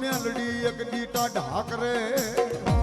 મેલડી એક દીટા ઢાક રે.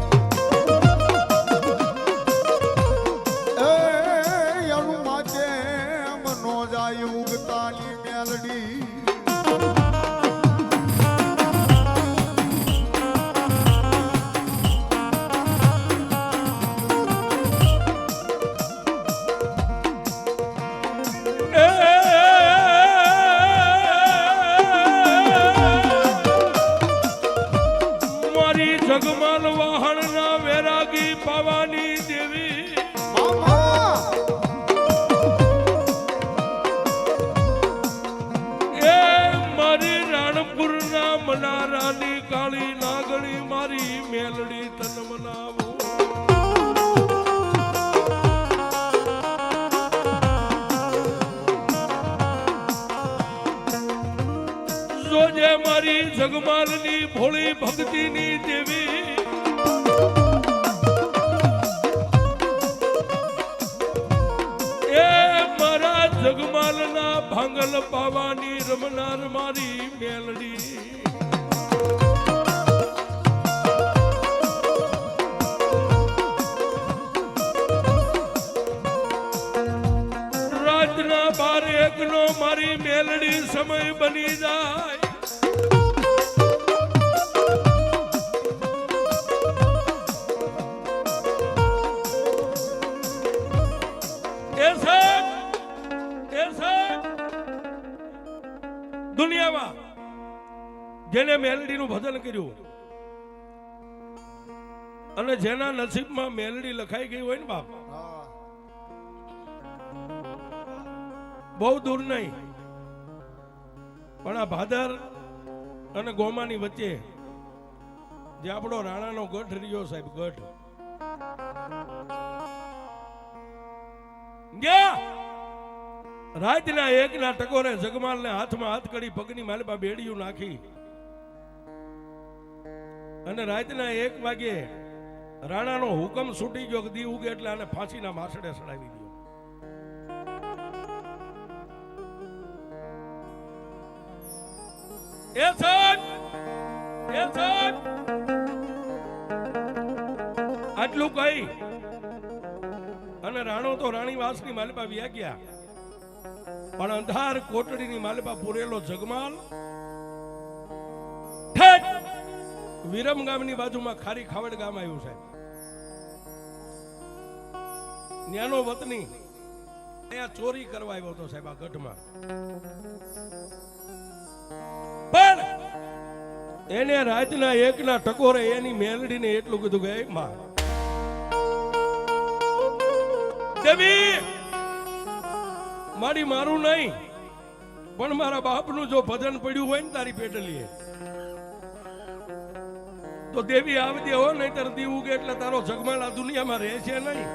ભોળી ભક્તિની દેવી એ મારા જગમાલના ભાંગલ પાવાની રમનાર મારી મેલડી. રાતના બાર એકનો મારી મેલડી સમય બની જાય. અને જેના નસીબમાં મેલડી લખાઈ ગઈ હોય ને બાપ. બહુ દૂર નહીં. પણ આ ભાદર અને ગોમાની વચ્ચે જે આપણો રાણાનો ગઢ રહ્યો સાહેબ, ગઢ. રાતના એકના ટકોરે જગમાલને હાથમાં હાથ કડી પગની માલબા બેડિયું નાખી. અને રાતના એક વાગે રાણાનો હુકમ છૂટી ગયો દી ઉગે એટલે આને ફાંસીના માસડે સડાવી દો એ આટલું કહી અને રાણો તો રાણી વાસની માલિપા વ્યા ગયા. પણ અંધાર કોટડીની માલિપા પૂરેલો જગમાલ. ઠેઠ વિરમ ગામની બાજુમાં ખારી ખાવડ ગામ આવ્યું છે. ન્યાનો વતની અહીંયા ચોરી કરવા આવ્યો હતો સાહેબ આ ગઢમાં. પણ એને રાતના એકના ટકોરે એની મેલડીને એટલું કીધું કે, "એ માં, દેવી, મારી મારું નહીં, પણ મારા બાપનું જો ભજન પડ્યું હોય ને તારી પેટલીએ. તો દેવી આવતી હો નહીં તાર દીવું કે એટલે તારો જગમાલ દુનિયામાં રહે છે નહીં.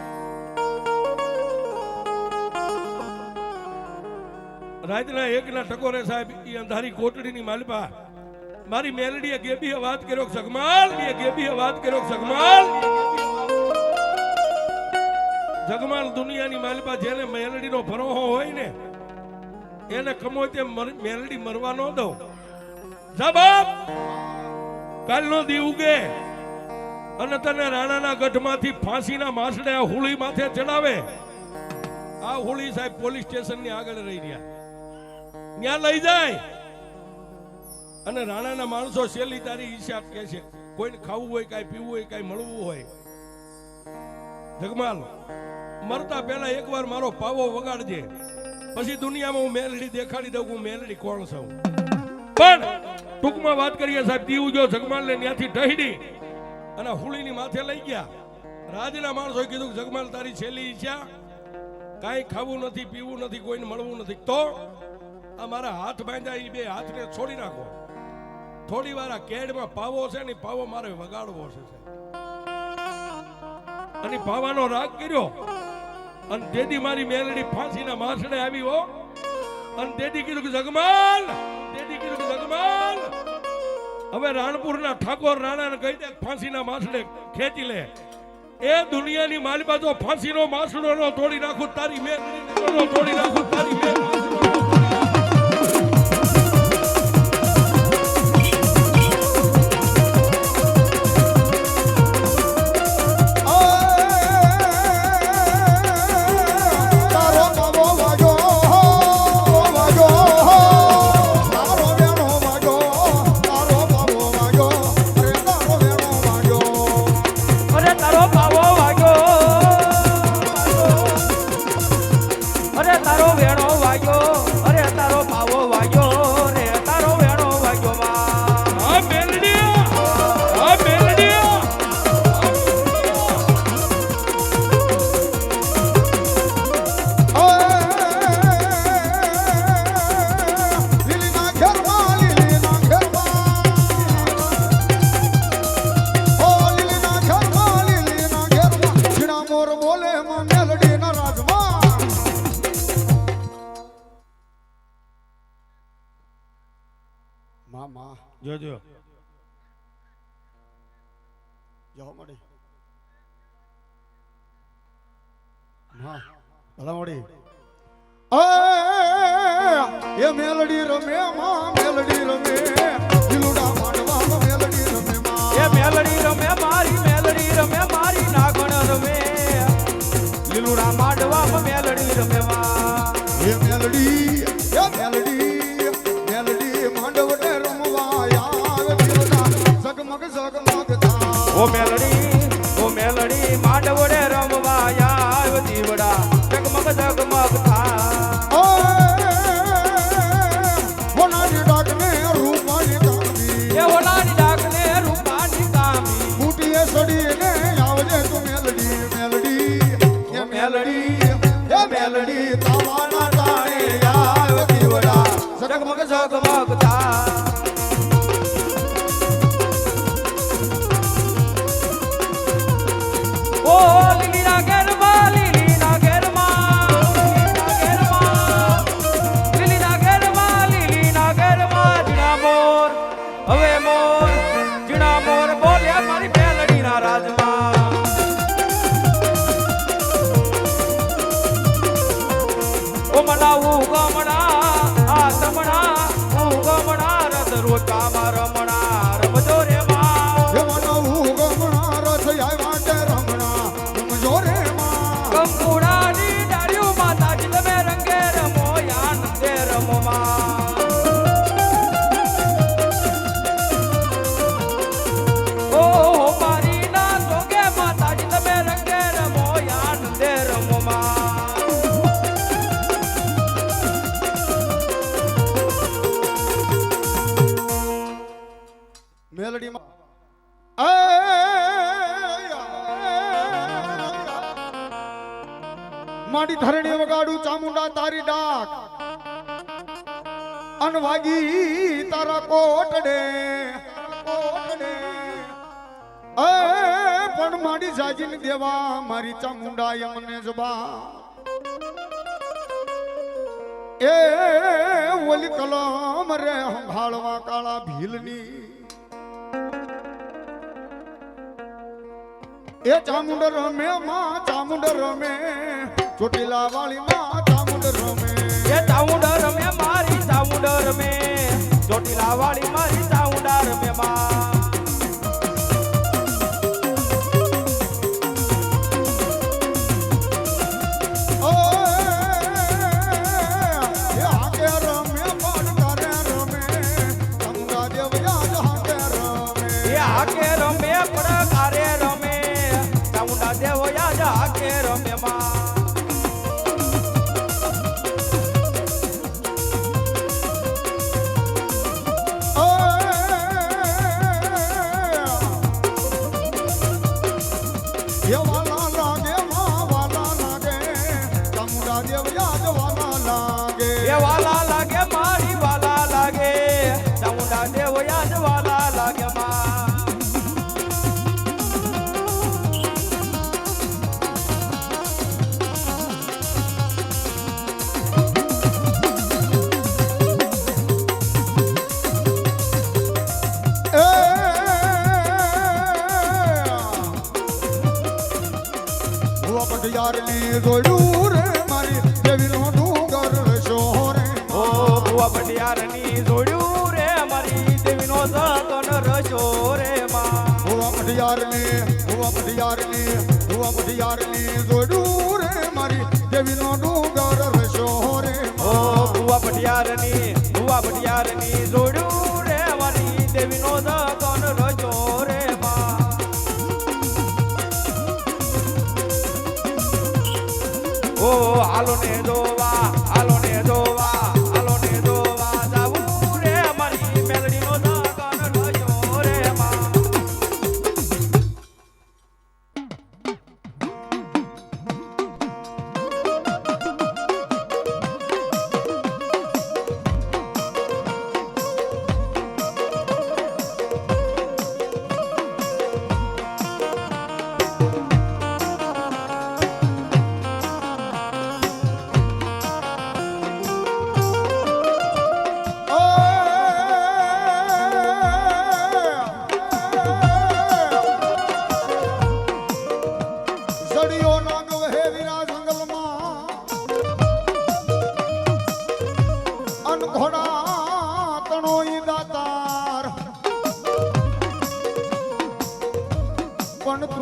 રાતના એકના ટકોરે સાહેબ એ અંધારી કોટડીની માલપા. મારી મેલડીએ ગેબીએ વાત કર્યો જગમાલ એ ગેબીએ વાત કર્યો જગમાલ જગમાલ દુનિયાની માલપા જેને મેલડીનો ભરોહો હોય ને, એને કમો તે મર- મેલડી મરવા ન દઉં. જા બાપ! કાલનો દી ઉગે અને તને રાણાના ગઢમાંથી ફાંસીના માસડે આ હુળી માથે ચડાવે. આ હોળી સાહેબ પોલીસ સ્ટેશનની આગળ રહી રહ્યા. ત્યાં લઈ જાય. અને રાણાના માણસો શેલી તારી હિસાબ કે છે. કોઈને ખાવું હોય, કાંઈ પીવું હોય, કાંઈ મળવું હોય. જગમાલ, મરતા પહેલા એકવાર મારો પાવો વગાડજે. પછી દુનિયામાં હું મેલડી દેખાડી દઉં હું મેલડી કોણ છું? પણ ટૂંકમાં વાત કરીએ સાહેબ, દીવું જો જગમાલને ત્યાંથી ટહીડી અને હુળીની માથે લઈ ગયા. રાજના માણસોએ કીધું જગમાલ તારી છેલ્લી ઈચ્છા કાંઈ ખાવું નથી, પીવું નથી, કોઈને મળવું નથી. તો આ મારા હાથ બાંધ્યા એ બે હાથને છોડી નાખો. થોડી વાર આ કેડમાં પાવો છે ને પાવો મારે વગાડવો છે અને પાવાનો રાગ કર્યો. અને દેદી મારી મેલડી ફાંસીના માસડે આવી હો. અને દેદી કીધું કે જગમાલ કે જગમાલ હવે રાણપુરના ઠાકોર રાણાને કહી દે ફાંસીના માસડે ખેંચી લે. એ દુનિયાની માલિપા જો ફાંસીનો માસડો નો તોડી નાખું, તારી મેં નો તોડી નાખું, તારી મેલડી જોજો જો મળી હા ભલા મળી એ મેલડી રમે માં મેલડી રમે દિલુડા માંડવામાં મેલડી રમે માં એ મેલડી રમે મારી મેલડી રમે મારી નાગણ રમે લીલુડા માંડવામાં મેલડી રમે માં એ મેલડી ઓ મેલડી ઓ મેલડી માંડવડે રમવા આવ દીવડા. જગમગ જગમગ મેલડીમાં. માડી ધરણી વગાડું ચામુંડા તારી ડાક. અનવાગી તારા કોટડે. પણ માડી જાજીને દેવા મારી ચામુંડા યમને જબા. એ, ઓલી કલમ રે સંભાળવા કાળા ભીલની. એ ચામુંડ રમે, માં ચામુંડ રમે, ચોટીલા વાળી માં ચામુંડ રમે. એ ચામુંડ રમે, મારી ચામુંડ રમે, ચોટીલા વાળી મારી ચામુંડા રમે, માં. એ વાલા લાગે વાલા લાગે ચામુંડા દેવ યાદ રે મારી દેવીનો ડુંગર શોરે ઓ ભુવા પટિયારની જોડ્યું રે મારી દેવીનો સગન રજો રે માં. ભુવા પટિયારની ભુવા પટિયારની ભુવા પટિયારની જોડ્યું રે મારી દેવીનો ડુંગર શોરે ઓ ભુવા પટિયારની ભુવા પટિયારની જોડ્યું હાલો ને જોવા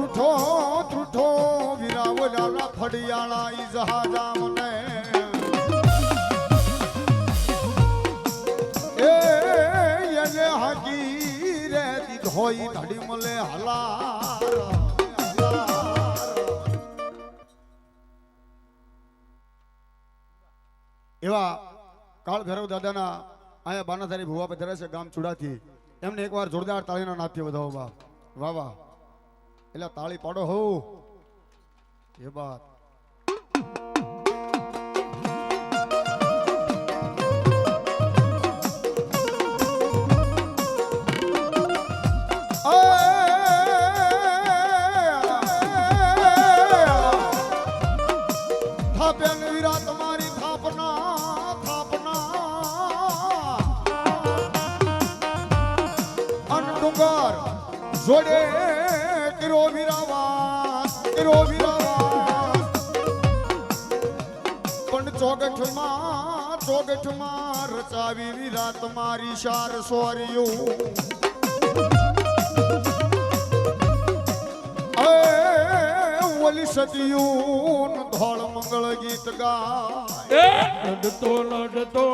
ત્રુઠો ત્રુઠો વિરાવલા ફડિયાળા ઇઝહારામ ને એને હાકી રે દીધો ધડી મલે હલા એવા કાળભૈરવ દાદાના અહીંયા બાનાધારી ભુવા પધારે છે ગામ ચુડાથી. એમને એકવાર જોરદાર તાળીના નાટ્ય વધાવો બા વાહ વાહ. એટલે તાળી પાડો હો. એ વાત. પગઠમાં રચાવી વિરાત મારી શાર સોર્યું. ઓલી સદિયું ધોળ મંગળ ગીત ગા લડતો લડતો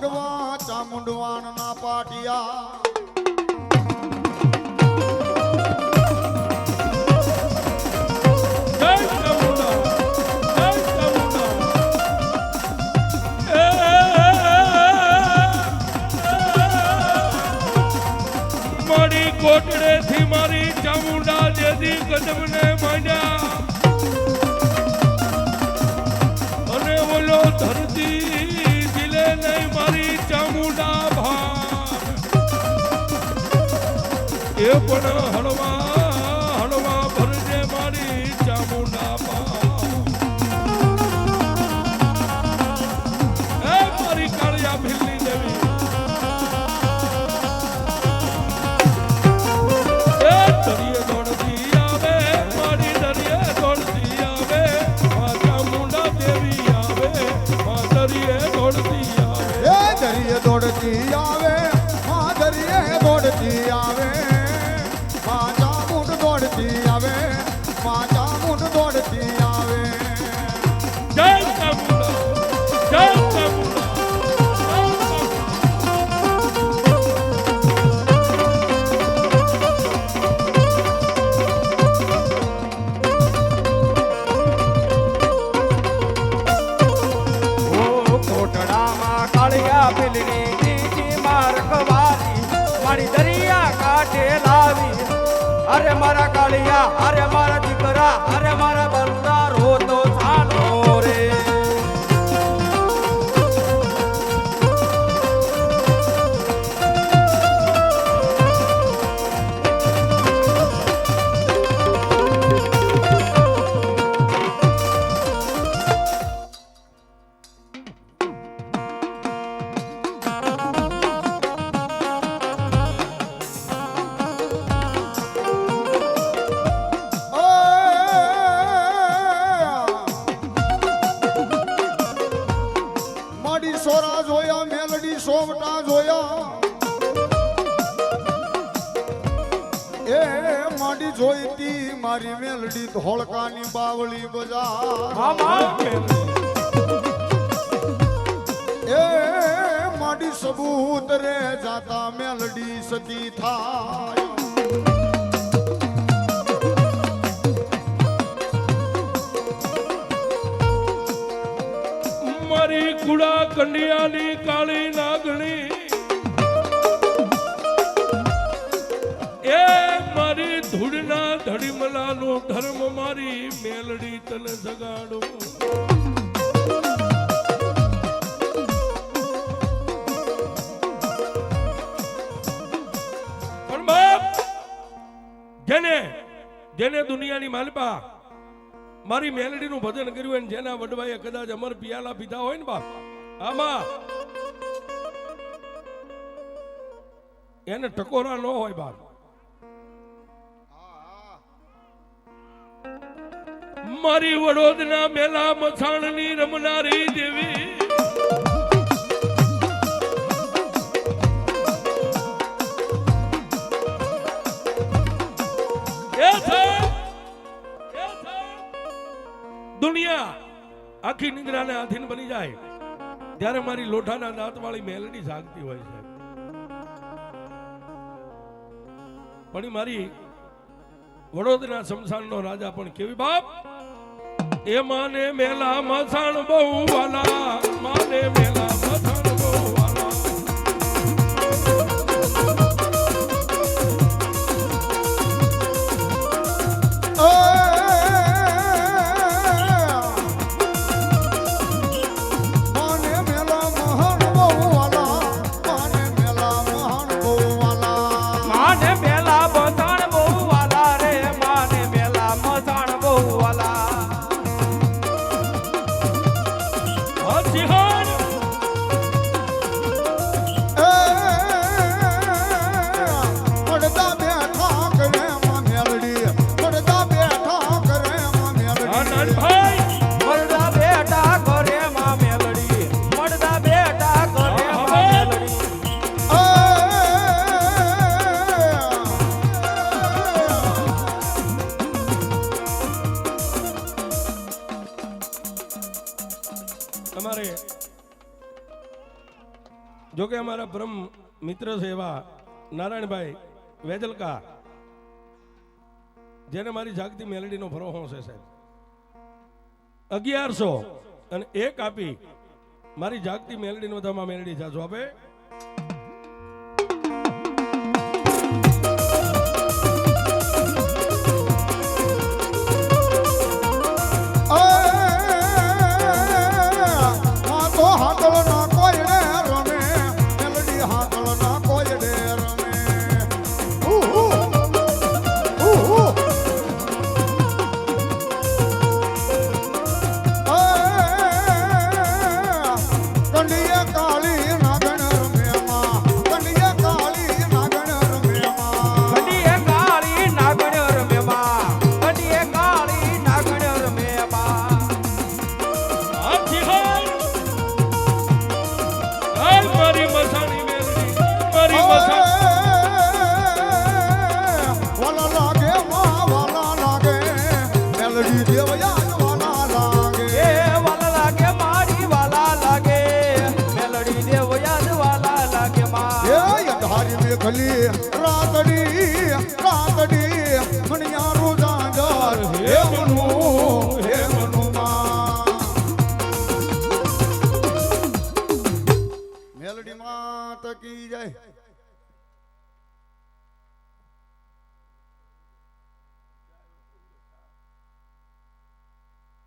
ભગવા ચામુંડવાણ ના પાટિયા. કોટડે થી મારી ચામુંડા જેથી કદમને માંડ્યા. પણ હળવા વાળિયા અરે મારા દીકરા અરે મારા બંધ મારી મેલડી ધોળકાની બાવળી બજાર. એ માડી સબૂત રે જાતા મેલડી સતી થાય. મારી કુડા કંડિયાની કાળી નાગણી ધૂળના ધડીમલાનો ધર્મ મારી મેલડી તને જગાડો. જેને જેને દુનિયાની માલપા મારી મેલડીનું ભજન કર્યું હોય જેના વડવાએ કદાચ અમર પિયાલા પીધા હોય ને બાપ, આમાં એને ટકોરા ન હોય બાપ. મારી વડોદના મેલા મથાણની રમનારી દેવી. દુનિયા આખી નિંદ્રાને આધીન બની જાય ત્યારે મારી લોઠાના દાંતવાળી મેલડી જાગતી હોય છે. પણ મારી વડોદરા શમશાનનો રાજા પણ કેવી બાપ? એ માને મેલા મસાણ બહુ વાલા માને મેલા જો કે અમારા પરમ મિત્ર છે એવા નારાયણભાઈ વેજલકા જેને મારી જાગતી મેલડીનો ભરોહો છે સાહેબ. અગિયારસો અને એક આપી મારી જાગતી મેલડીનો તમા મેલડી જાજો આપે.